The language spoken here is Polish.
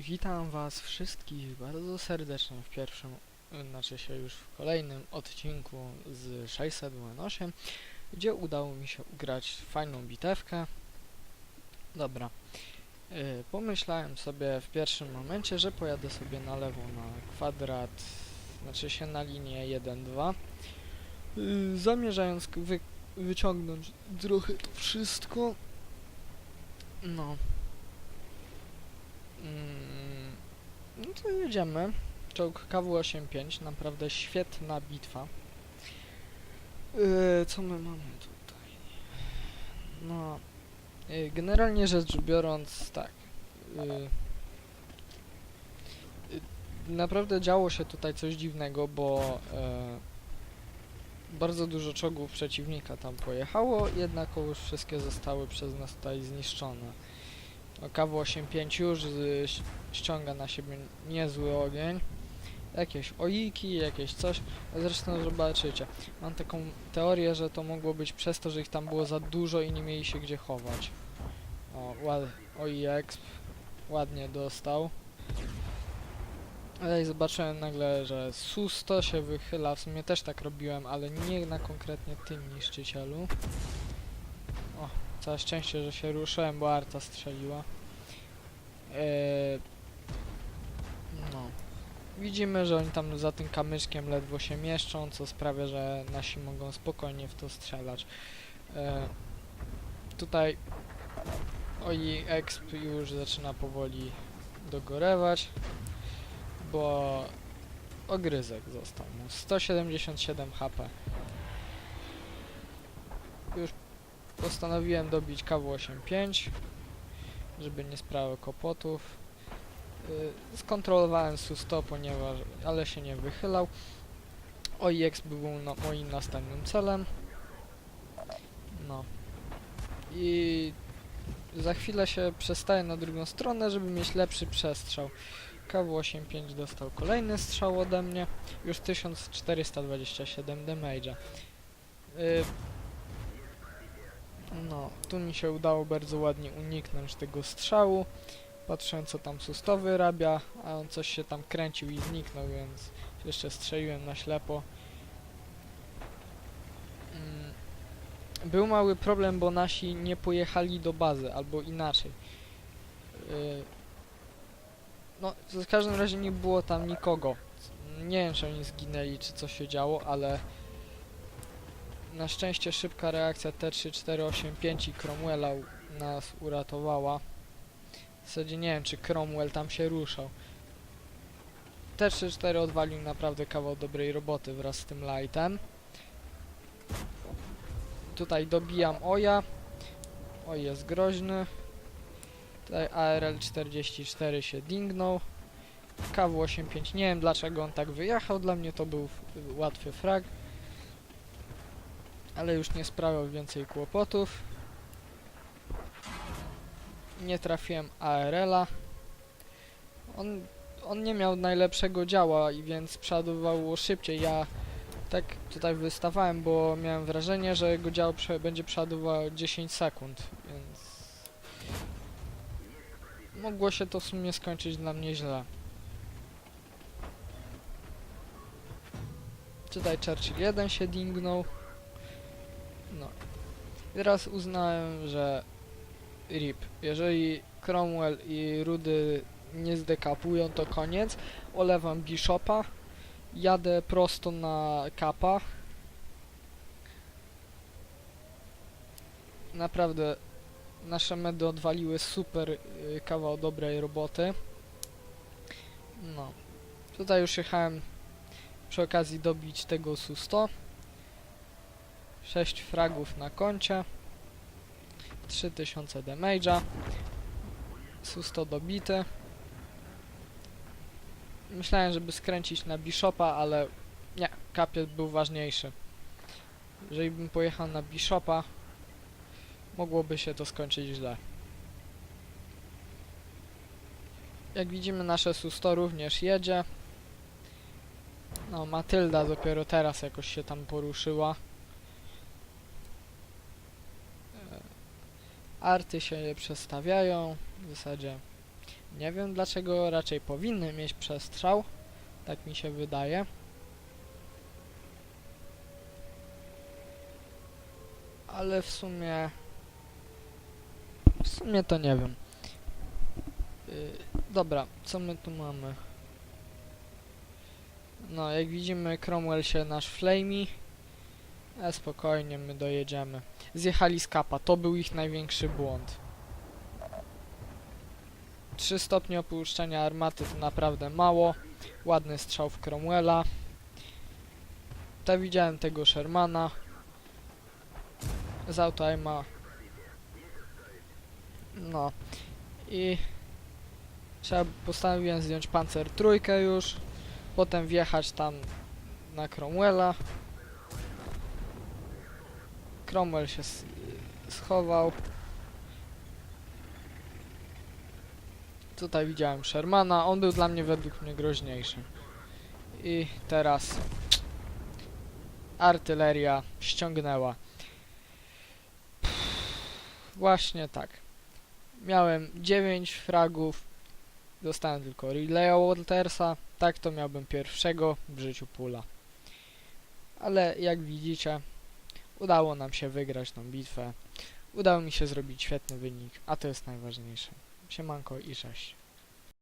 Witam Was wszystkich bardzo serdecznie w pierwszym, znaczy się już w kolejnym odcinku z 608, gdzie udało mi się ugrać fajną bitewkę. Dobra. Y, pomyślałem sobie w pierwszym momencie, że pojadę sobie na lewo na kwadrat, znaczy się na linię 1-2, y, zamierzając wy wyciągnąć trochę to wszystko. No. Mm, no to jedziemy. Czołg KW-85, naprawdę świetna bitwa. Yy, co my mamy tutaj? No, yy, generalnie rzecz biorąc, tak. Yy, yy, naprawdę działo się tutaj coś dziwnego, bo yy, bardzo dużo czołgów przeciwnika tam pojechało, jednak już wszystkie zostały przez nas tutaj zniszczone. No, KW-85 już ściąga na siebie niezły ogień. Jakieś ojiki, jakieś coś. Zresztą zobaczycie. Mam taką teorię, że to mogło być przez to, że ich tam było za dużo i nie mieli się gdzie chować. O, ład, oj exp. Ładnie dostał. Ale zobaczyłem nagle, że SU-100 się wychyla. W sumie też tak robiłem, ale nie na konkretnie tym niszczycielu. Całe szczęście, że się ruszyłem, bo arta strzeliła. Eee, no. Widzimy, że oni tam za tym kamyczkiem ledwo się mieszczą, co sprawia, że nasi mogą spokojnie w to strzelać. Eee, tutaj oj exp już zaczyna powoli dogorewać, bo ogryzek został mu. 177 HP. Już postanowiłem dobić KW-85, żeby nie sprawiał kłopotów. Yy, skontrolowałem SU-100, ponieważ, ale się nie wychylał. OIX był no, moim następnym celem. No. I za chwilę się przestaję na drugą stronę, żeby mieć lepszy przestrzał. KW-85 dostał kolejny strzał ode mnie. Już 1427 damage'a. Yy, no, tu mi się udało bardzo ładnie uniknąć tego strzału. Patrzyłem co tam Susto wyrabia, a on coś się tam kręcił i zniknął, więc jeszcze strzeliłem na ślepo. Mm, Był mały problem, bo nasi nie pojechali do bazy, albo inaczej. Yy, no, w każdym razie nie było tam nikogo. Nie wiem, czy oni zginęli, czy co się działo, ale na szczęście szybka reakcja T3485 i Cromwella nas uratowała. W zasadzie nie wiem, czy Cromwell tam się ruszał. T34 odwalił naprawdę kawał dobrej roboty wraz z tym lightem. Tutaj dobijam Oja. Oj jest groźny. Tutaj ARL44 się dingnął. KW85 nie wiem dlaczego on tak wyjechał, dla mnie to był łatwy frag ale już nie sprawiał więcej kłopotów. Nie trafiłem ARL-a. On, on nie miał najlepszego działa i więc przeładowywało szybciej. Ja tak tutaj wystawałem, bo miałem wrażenie, że jego dział prze, będzie przeładowywał 10 sekund, więc mogło się to w sumie skończyć dla mnie źle. Tutaj Churchill 1 się dingnął. No. I teraz uznałem, że RIP. Jeżeli Cromwell i Rudy nie zdekapują, to koniec. Olewam Bishopa. Jadę prosto na Kapa. Naprawdę nasze medy odwaliły super y, kawał dobrej roboty. No. Tutaj już jechałem przy okazji dobić tego SU-100. 6 fragów na koncie. 3000 damage'a. Su-100 dobity. Myślałem, żeby skręcić na Bishopa, ale nie, kapiet był ważniejszy. Jeżeli bym pojechał na Bishopa, mogłoby się to skończyć źle. Jak widzimy, nasze Su-100 również jedzie. No, Matylda dopiero teraz jakoś się tam poruszyła. Arty się przestawiają, w zasadzie Nie wiem dlaczego, raczej powinny mieć przestrzał. Tak mi się wydaje. Ale w sumie... W sumie to nie wiem. Yy, dobra, co my tu mamy? No, jak widzimy, Cromwell się nasz flamey. E, spokojnie, my dojedziemy. Zjechali z kapa, to był ich największy błąd. 3 stopnie opuszczenia armaty to naprawdę mało. Ładny strzał w Cromwella. Tak widziałem tego Shermana. Z auto No. I trzeba postanowiłem zdjąć pancer trójkę już. Potem wjechać tam na Cromwella. Cromwell się schował. Tutaj widziałem Shermana, on był dla mnie według mnie groźniejszy. I teraz artyleria ściągnęła. Właśnie tak. Miałem 9 fragów, dostałem tylko Relaya Waltersa, tak to miałbym pierwszego w życiu pula. Ale jak widzicie, udało nam się wygrać tą bitwę. Udało mi się zrobić świetny wynik, a to jest najważniejsze. Siemanko i cześć.